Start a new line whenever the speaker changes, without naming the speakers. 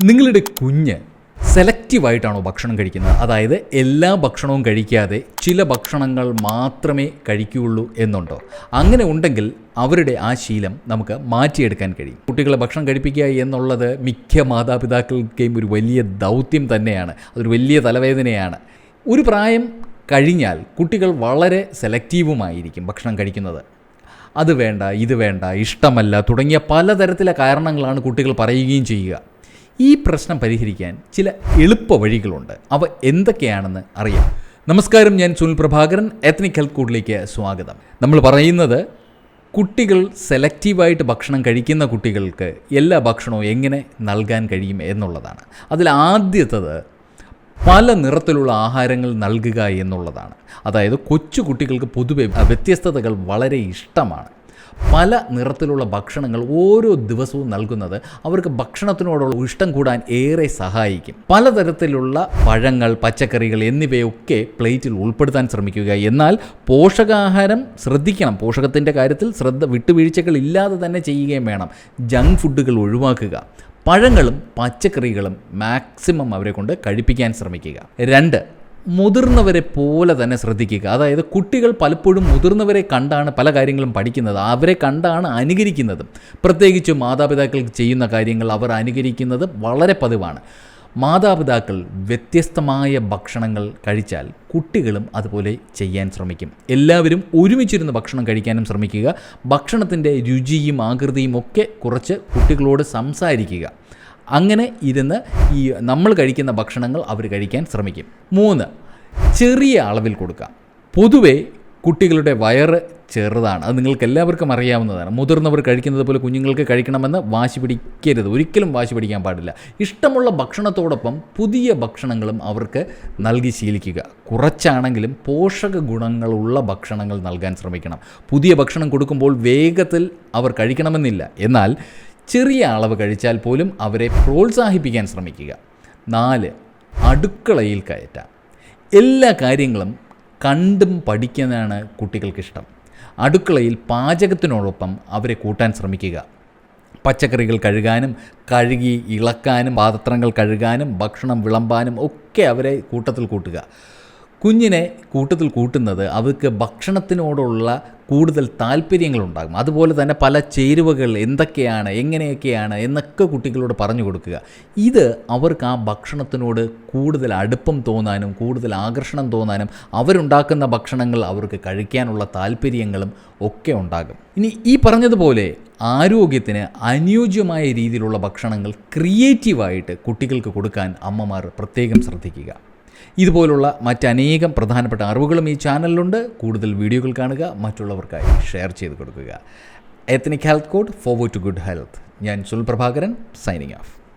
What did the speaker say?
നിങ്ങളുടെ കുഞ്ഞ് സെലക്റ്റീവായിട്ടാണോ ഭക്ഷണം കഴിക്കുന്നത്? അതായത് എല്ലാ ഭക്ഷണവും കഴിക്കാതെ ചില ഭക്ഷണങ്ങൾ മാത്രമേ കഴിക്കുകയുള്ളൂ എന്നുണ്ടോ? അങ്ങനെ ഉണ്ടെങ്കിൽ അവരുടെ ആ ശീലം നമുക്ക് മാറ്റിയെടുക്കാൻ കഴിയും. കുട്ടികളെ ഭക്ഷണം കഴിപ്പിക്കുക എന്നുള്ളത് മിക്ക മാതാപിതാക്കൾക്കെയും ഒരു വലിയ ദൗത്യം തന്നെയാണ്. അതൊരു വലിയ തലവേദനയാണ്. ഒരു പ്രായം കഴിഞ്ഞാൽ കുട്ടികൾ വളരെ സെലക്റ്റീവുമായിരിക്കും ഭക്ഷണം കഴിക്കുന്നത്. അത് വേണ്ട ഇത് വേണ്ട ഇഷ്ടമല്ല തുടങ്ങിയ പലതരത്തിലെ കാരണങ്ങളാണ് കുട്ടികൾ പറയുകയും ചെയ്യുക. ഈ പ്രശ്നം പരിഹരിക്കാൻ ചില എളുപ്പ വഴികളുണ്ട്. അവ എന്തൊക്കെയാണെന്ന് അറിയാം. നമസ്കാരം ഞാൻ സുനിൽ പ്രഭാകരൻ എത്നിക് ഹെൽത്ത് കൂടിലേക്ക് സ്വാഗതം. നമ്മൾ പറയുന്നത് കുട്ടികൾ സെലക്റ്റീവായിട്ട് ഭക്ഷണം കഴിക്കുന്ന കുട്ടികൾക്ക് എല്ലാ ഭക്ഷണവും എങ്ങനെ നൽകാൻ കഴിയും എന്നുള്ളതാണ്. അതിൽ ആദ്യത്തത് പല നിറത്തിലുള്ള ആഹാരങ്ങൾ നൽകുക എന്നുള്ളതാണ്. അതായത് കൊച്ചു കുട്ടികൾക്ക് പൊതുവെ വ്യത്യസ്തതകൾ വളരെ ഇഷ്ടമാണ്. പല നിറത്തിലുള്ള ഭക്ഷണങ്ങൾ ഓരോ ദിവസവും നൽകുന്നത് അവർക്ക് ഭക്ഷണത്തിനോടുള്ള ഇഷ്ടം കൂടാൻ ഏറെ സഹായിക്കും. പലതരത്തിലുള്ള പഴങ്ങൾ പച്ചക്കറികൾ എന്നിവയൊക്കെ പ്ലേറ്റിൽ ഉൾപ്പെടുത്താൻ ശ്രമിക്കുക. എന്നാൽ പോഷകാഹാരം ശ്രദ്ധിക്കണം. പോഷകത്തിന്റെ കാര്യത്തിൽ ശ്രദ്ധ വിട്ടുവീഴ്ചകൾ ഇല്ലാതെ തന്നെ ചെയ്യുകയും വേണം. ജങ്ക് ഫുഡുകൾ ഒഴിവാക്കുക. പഴങ്ങളും പച്ചക്കറികളും മാക്സിമം അവരെ കൊണ്ട് കഴിപ്പിക്കാൻ ശ്രമിക്കുക. രണ്ട് മുതിർന്നവരെ പോലെ തന്നെ ശ്രദ്ധിക്കുക. അതായത് കുട്ടികൾ പലപ്പോഴും മുതിർന്നവരെ കണ്ടാണ് പല കാര്യങ്ങളും പഠിക്കുന്നത്. അവരെ കണ്ടാണ് അനുകരിക്കുന്നത്. പ്രത്യേകിച്ച് മാതാപിതാക്കൾ ചെയ്യുന്ന കാര്യങ്ങൾ അവർ അനുകരിക്കുന്നത് വളരെ പതിവാണ്. മാതാപിതാക്കൾ വ്യത്യസ്തമായ ഭക്ഷണങ്ങൾ കഴിച്ചാൽ കുട്ടികളും അതുപോലെ ചെയ്യാൻ ശ്രമിക്കും. എല്ലാവരും ഒരുമിച്ചിരുന്ന് ഭക്ഷണം കഴിക്കാനും ശ്രമിക്കുക. ഭക്ഷണത്തിന്റെ രുചിയും ആകൃതിയും ഒക്കെ കുറച്ച് കുട്ടികളോട് സംസാരിക്കുക. അങ്ങനെ ഇരുന്ന് ഈ നമ്മൾ കഴിക്കുന്ന ഭക്ഷണങ്ങൾ അവർ കഴിക്കാൻ ശ്രമിക്കും. മൂന്ന് ചെറിയ അളവിൽ കൊടുക്കാം പൊതുവേ കുട്ടികളുടെ വയറ് ചെറുതാണ്. അത് നിങ്ങൾക്ക് എല്ലാവർക്കും അറിയാവുന്നതാണ്. മുതിർന്നവർ കഴിക്കുന്നത് പോലെ കുഞ്ഞുങ്ങൾക്ക് കഴിക്കണമെന്ന് വാശി പിടിക്കരുത്. ഒരിക്കലും വാശി പിടിക്കാൻ പാടില്ല. ഇഷ്ടമുള്ള ഭക്ഷണത്തോടൊപ്പം പുതിയ ഭക്ഷണങ്ങളും അവർക്ക് നൽകി ശീലിക്കുക. കുറച്ചാണെങ്കിലും പോഷക ഗുണങ്ങളുള്ള ഭക്ഷണങ്ങൾ നൽകാൻ ശ്രമിക്കണം. പുതിയ ഭക്ഷണം കൊടുക്കുമ്പോൾ വേഗത്തിൽ അവർ കഴിക്കണമെന്നില്ല. എന്നാൽ ചെറിയ അളവ് കഴിച്ചാൽ പോലും അവരെ പ്രോത്സാഹിപ്പിക്കാൻ ശ്രമിക്കുക. നാല് അടുക്കളയിൽ കയറ്റാം. എല്ലാ കാര്യങ്ങളും കണ്ടും പഠിക്കാനാണ് കുട്ടികൾക്കിഷ്ടം. അടുക്കളയിൽ പാചകത്തിനോടൊപ്പം അവരെ കൂട്ടാൻ ശ്രമിക്കുക. പച്ചക്കറികൾ കഴുകാനും കഴുകി ഇളക്കാനും പാത്രങ്ങൾ കഴുകാനും ഭക്ഷണം വിളമ്പാനും ഒക്കെ അവരെ കൂട്ടത്തിൽ കൂട്ടുക. കുഞ്ഞിനെ കൂട്ടത്തിൽ കൂട്ടുന്നത് അവർക്ക് ഭക്ഷണത്തിനോടുള്ള കൂടുതൽ താല്പര്യങ്ങളുണ്ടാകും. അതുപോലെ തന്നെ പല ചേരുവകൾ എന്തൊക്കെയാണ് എങ്ങനെയൊക്കെയാണ് എന്നൊക്കെ കുട്ടികളോട് പറഞ്ഞു കൊടുക്കുക. ഇത് അവർക്ക് ആ ഭക്ഷണത്തിനോട് കൂടുതൽ അടുപ്പം തോന്നാനും കൂടുതൽ ആകർഷണം തോന്നാനും അവരുണ്ടാക്കുന്ന ഭക്ഷണങ്ങൾ അവർക്ക് കഴിക്കാനുള്ള താല്പര്യങ്ങളും ഒക്കെ ഉണ്ടാകും. ഇനി ഈ പറഞ്ഞതുപോലെ ആരോഗ്യത്തിന് അനുയോജ്യമായ രീതിയിലുള്ള ഭക്ഷണങ്ങൾ ക്രിയേറ്റീവായിട്ട് കുട്ടികൾക്ക് കൊടുക്കാൻ അമ്മമാർ പ്രത്യേകം ശ്രദ്ധിക്കുക. ഇതുപോലുള്ള മറ്റനേകം പ്രധാനപ്പെട്ട അറിവുകളും ഈ ചാനലിലുണ്ട്. കൂടുതൽ വീഡിയോകൾ കാണുക മറ്റുള്ളവർക്കായി ഷെയർ ചെയ്ത് കൊടുക്കുക. Ethnic health code forward to good health ഞാൻ സുൽ പ്രഭാകരൻ സൈനിങ് ഓഫ്